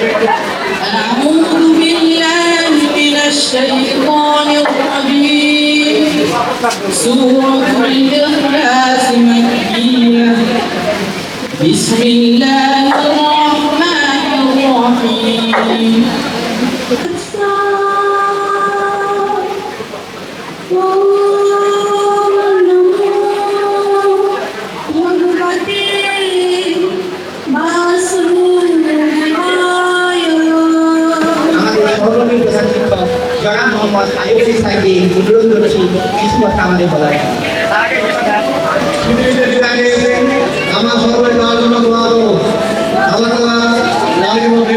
أعوذ بالله من الشيطان الرجيم. سورة الإخلاص مكية. بسم الله الرحمن الرحيم. জনাব মোহাম্মদ আইসি সাহেবকে অনুরোধ করেছি কিছু কথা আমাদের বলার আমার সবাই আলোচনা মধ্যে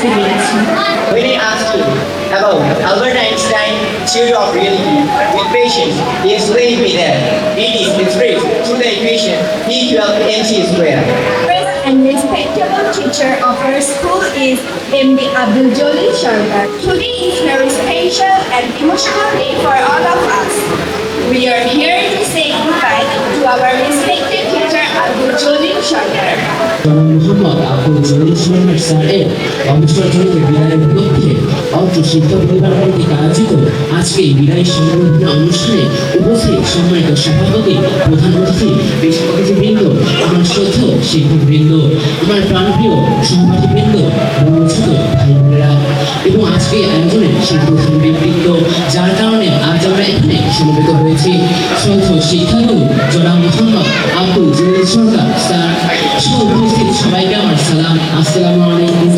experience. When I ask you, about Albert Einstein, theory of reality with patience, he explained me that it is expressed through the equation E equals mc squared. And respectable teacher of our school is MD Abdul Jolil Sharkar. Today is very special and emotional day for all of us. We are here to say goodbye to our listening Mohammad Abdul Jalil সরকার সংবর্ধনা অনুষ্ঠানে উপস্থিত সম্মানিত সভাপতি প্রধান অতিথি আমার শ্রদ্ধ শিক্ষকবৃন্দ প্রাণপ্রিয় সহপাঠীবৃন্দ এবং আজকে আয়োজনে সেই প্রথম যার কারণে আজ আমরা এখানে সমবেত হয়েছি। চৌথ শিক্ষাগুরু জনাব মোহাম্মদ আব্দুল জুয়েল সরকার, স্যার সুপস্থিত সবাইকে আমার সালাম। আসসালাম আলাইকুম।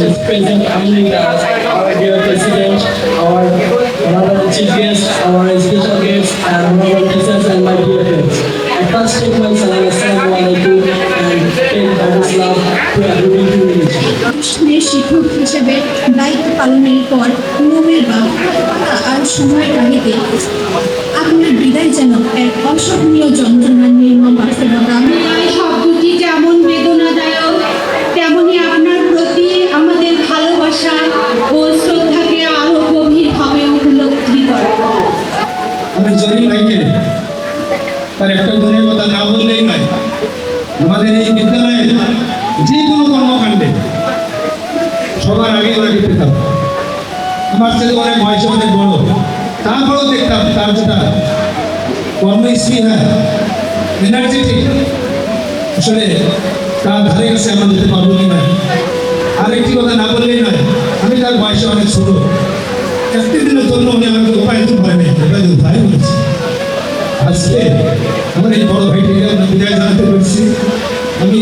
Here. শিক্ষক হিসেবে দায়িত্ব পালনের পর নিয়মের বা আর সময় কাহিতে আপনার বিদায় যেন এক অসহনীয় যন্ত্রণার নির্মম বাস্তবতা আমার থেকে অনেক বয়সে অনেক বড়। তারপরেও দেখতাম তার যেটা কর্মস্পৃহা এনার্জেটিক আসলে তার ধারে কাছে আমরা যেতে পারব কি না? আরেকটি কথা না বললেই নয়, আমি তার বয়সে অনেক ছোট। একটি দিনের জন্য উনি আমাকে উপায় তো ভয় নেই উপায় তো ভাই বলেছে। আজকে আমার এই বড় ভাইটিকে আমরা বিদায় জানাতে পেরেছি আমি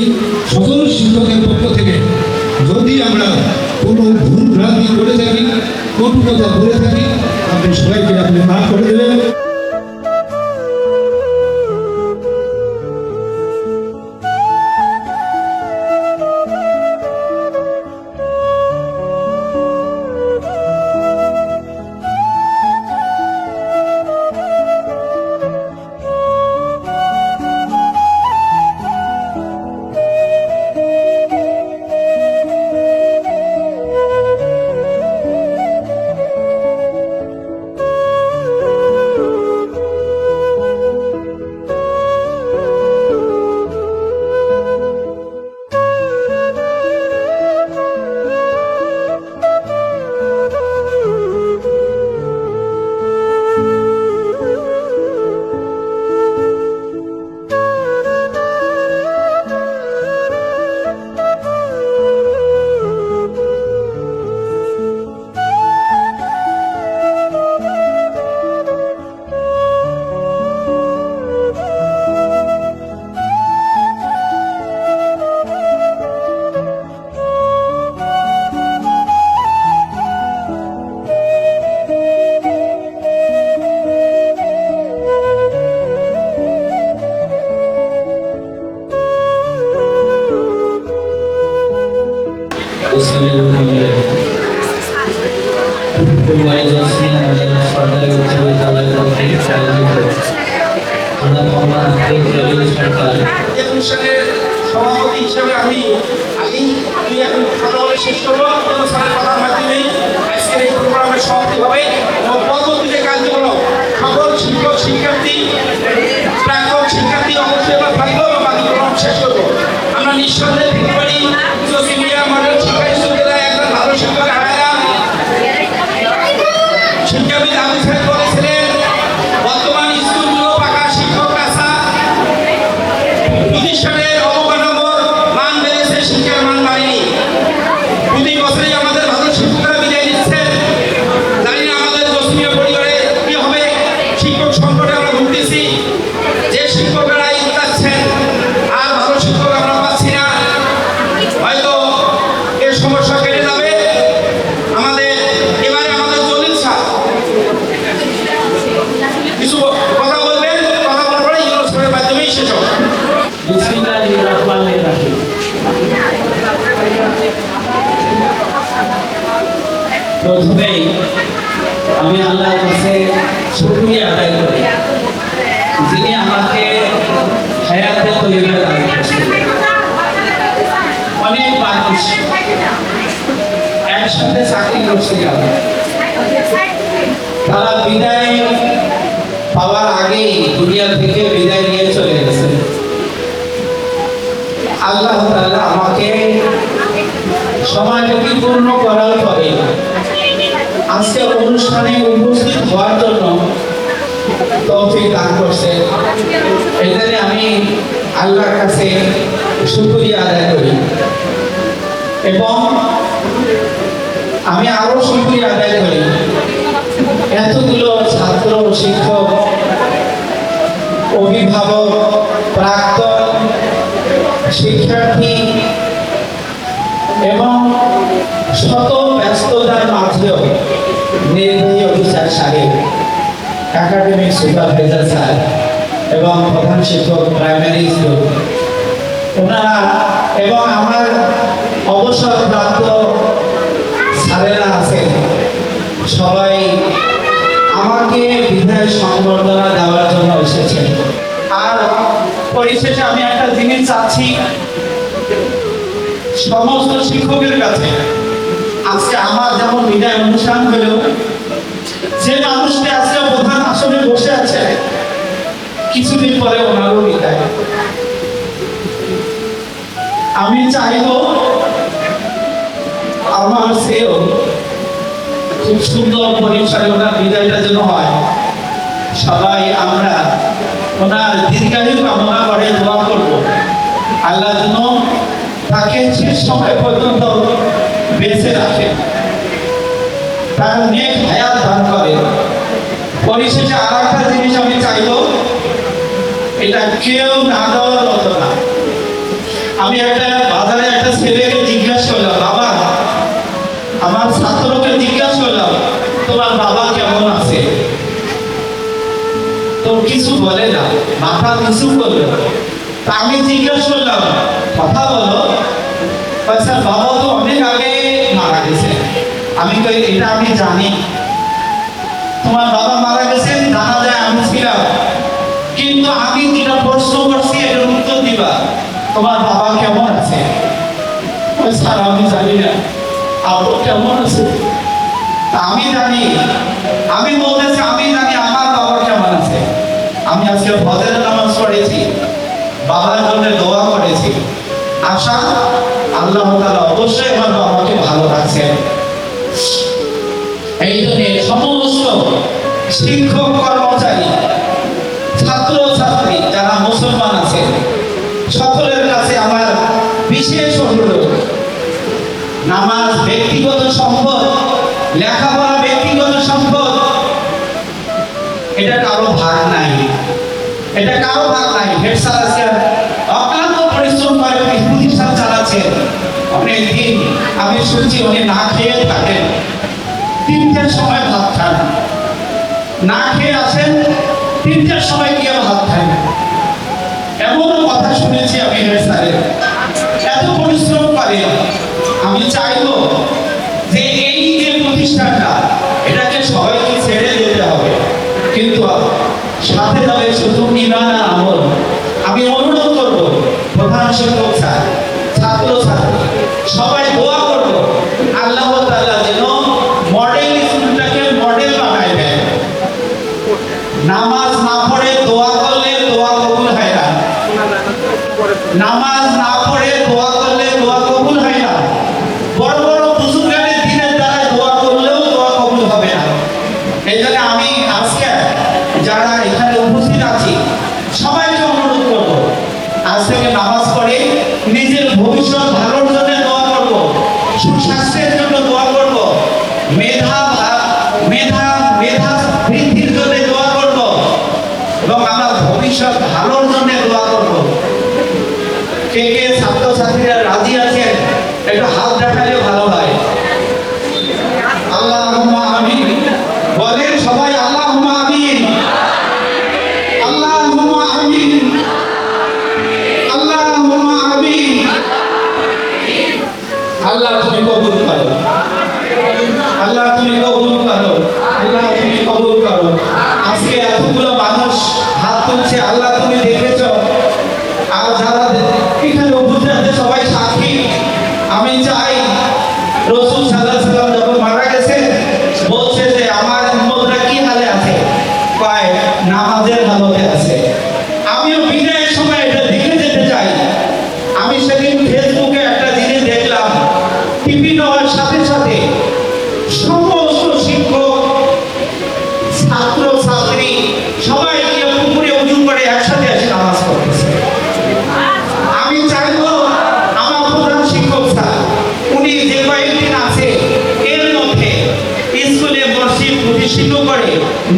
সকল শিক্ষকের পক্ষ থেকে যদি আমরা কোনো ভুল ভ্রান্তি করে থাকি কটু কথা বলে থাকি। আপনি সবাইকে আপনি মাফ করে দেবেন। সভাপতি হিসাবে আমি আমি আমি এখন প্রোগ্রামে শেষ করব কোনো স্যারের কথার মাধ্যমে আজকের এই প্রোগ্রামের সমাপ্তি হবে এবং পরবর্তী যে কাজগুলো সকল শিক্ষক শিক্ষার্থী প্রাক্তন শিক্ষার্থী অবশ্যই আমরা থাকব এবং বাকি প্রোগ্রাম শেষ করব আমরা নিঃসন্দেহে Kim Kim Kim প্রথমেই আমি আল্লাহর কাছে শুকরিয়া আদায় করি। যিনি আমাকে হায়াতে তৈরি দান অনেক মানুষ একসাথে চাকরি করছিলাম তারা বিদায় পাওয়ার আগেই দুনিয়া থেকে বিদায় নিয়ে চলে গেছে। আল্লাহ তাআলা আমাকে সময়টাকে পূর্ণ করার পরে আজকে অনুষ্ঠানে উপস্থিত হওয়ার জন্য তৌফিক দান করছে। এখানে আমি আল্লাহর কাছে শুকরিয়া আদায় করি। এবং আমি আরও শুকরিয়া আদায় করি। এতগুলো ছাত্র, শিক্ষক, অভিভাবক, প্রাক্তন শিক্ষার্থী এবং শত মাঝেও নির্বাহী অফিসার সাহেব একাডেমিক সুপারভাইজার স্যার এবং প্রধান শিক্ষক প্রাইমারি স্কুল ওনারা এবং আমার অবসরপ্রাপ্ত স্যারেরা আছেন। সবাই আমাকে বিদায় সংবর্ধনা দেওয়ার জন্য এসেছেন। আর পরিশেষে আমি একটা জিনিস চাচ্ছি। সমস্ত শিক্ষকের কাছে আজকে আমার যেমন বিদায় অনুষ্ঠান হলো, যে মানুষটি আজকে প্রধান আসনে বসে আছে, কিছুদিন পরে ওনারও বিদায় আমি চাইব আমার সেও খুব সুন্দর পরিসরে ওনার বিদায়টা যেন হয়। সবাই আমরা ওনার দীর্ঘায়ু কামনা করে দোয়া করব। আল্লাহ যেন তাকে শেষ সময় পর্যন্ত বেঁচে রাখে তার নেক হায়াত দান করে। পরিশেষে আর একটা জিনিস আমি চাইব, এটা কেউ না দেওয়ার না। আমি একটা বাজারে একটা ছেলেকে জিজ্ঞাসা করলাম, বাবা, আমার ছাত্রকে জিজ্ঞাসা করলাম, তোমার বাবা কেমন আছে? তো কিছু বলে না, মাথা কিছু তা আমি জিজ্ঞাসা করলাম, কথা বলো গেছে আমি কই এটা আমি জানি। তোমার বাবা মারা গেছেন জানা যায় আমি ছিলাম। কিন্তু আমি যেটা প্রশ্ন করছি, এটার উত্তর দিবা। তোমার বাবা কেমন আছে? স্যার, আমি জানি না। আপু কেমন আছে? আমি জানি। আমি বলতেছি, আমি জানি আমার বাবা কেমন আছে। আমি আজকে ফজরের নামাজ পড়েছি। বাবার জন্য দোয়া করেছি। আশা আল্লাহ অবশ্যই আমার বাবাকে ভালো রাখছেন। এই জন্য সমস্ত শিক্ষক, কর্মচারী ছাত্র ছাত্রী যারা মুসলমান আছে সকলের কাছে আমার বিশেষ অনুরোধ। নামাজ ব্যক্তিগত সম্পদ, লেখাপড়া ব্যক্তিগত সম্পদ, এটা কারও ভাগ নাই। এটা কারও ভাগ নাই। হেড স্যার অক্লান্ত পরিশ্রম করে চালাচ্ছেন অনেক দিন আমি শুনছি, উনি না খেয়ে থাকেন। তিনটের সময় ভাত খান। না খেয়ে আসেন তিনটের সময় গিয়ে ভাত খান। এমনও কথা শুনেছি আমি স্যারের এত পরিশ্রম করে আমি চাইব যে এই যে প্রতিষ্ঠানটা, এটাকে সবাইকে ছেড়ে যেতে হবে। কিন্তু সাথে যাবে শুধু ইমান আমল। আমি অনুরোধ করব, প্রধান শিক্ষক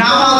নামাজ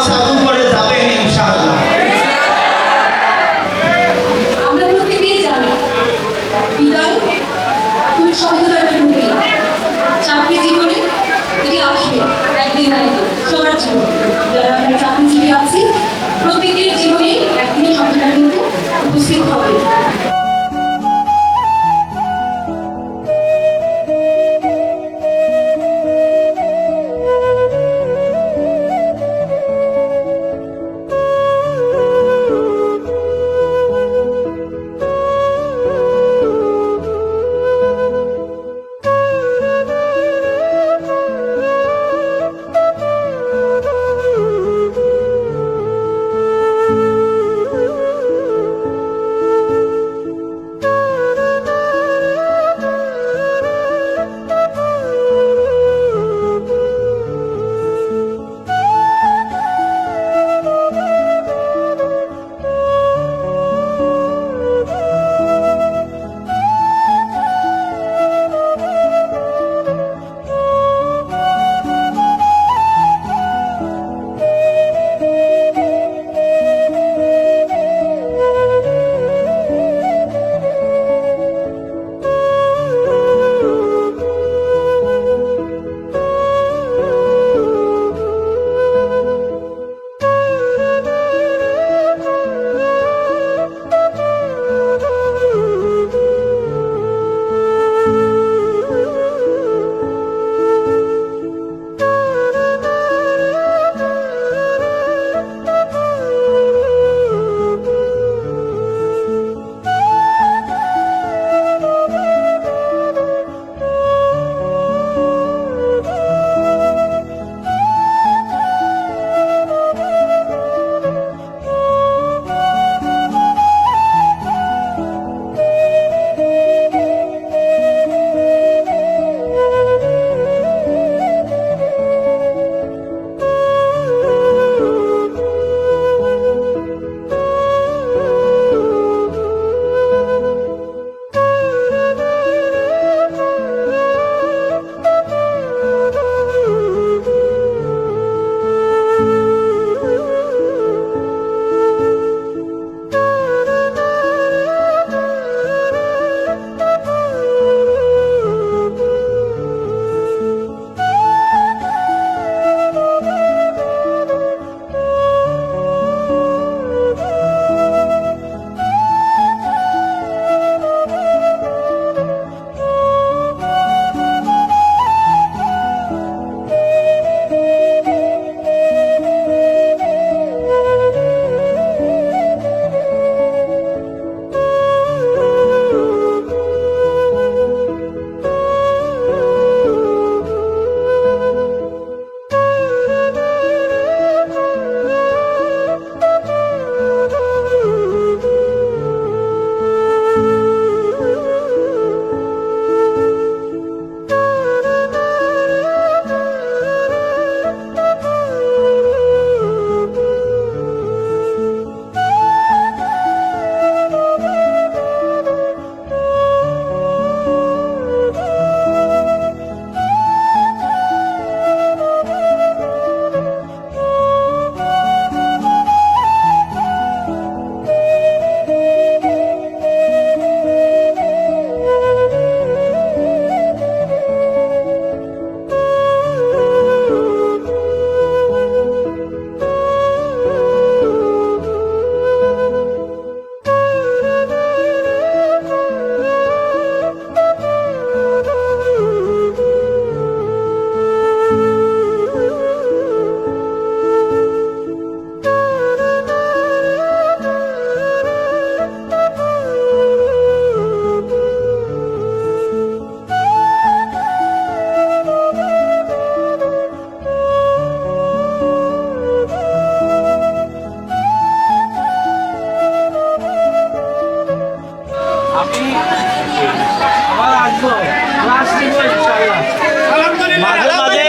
মাঝে মাঝে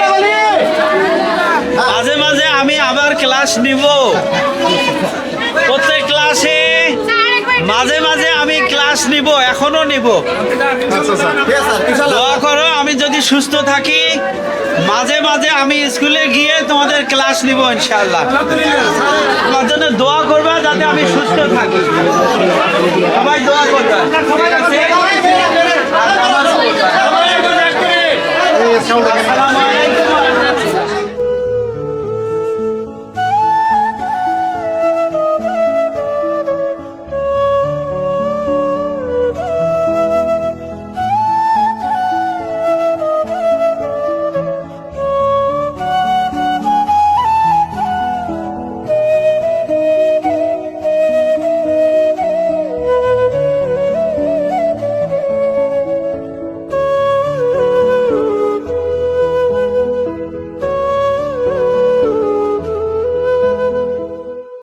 মাঝে মাঝে আমি আবার ক্লাস নিব। মাঝে মাঝে আমি ক্লাস নিব এখনও নিব। দোয়া করো আমি যদি সুস্থ থাকি মাঝে মাঝে আমি স্কুলে গিয়ে তোমাদের ক্লাস নিব ইনশাআল্লাহ। তোমার জন্য দোয়া করবা যাতে আমি সুস্থ থাকি। সবাই দোয়া করবা।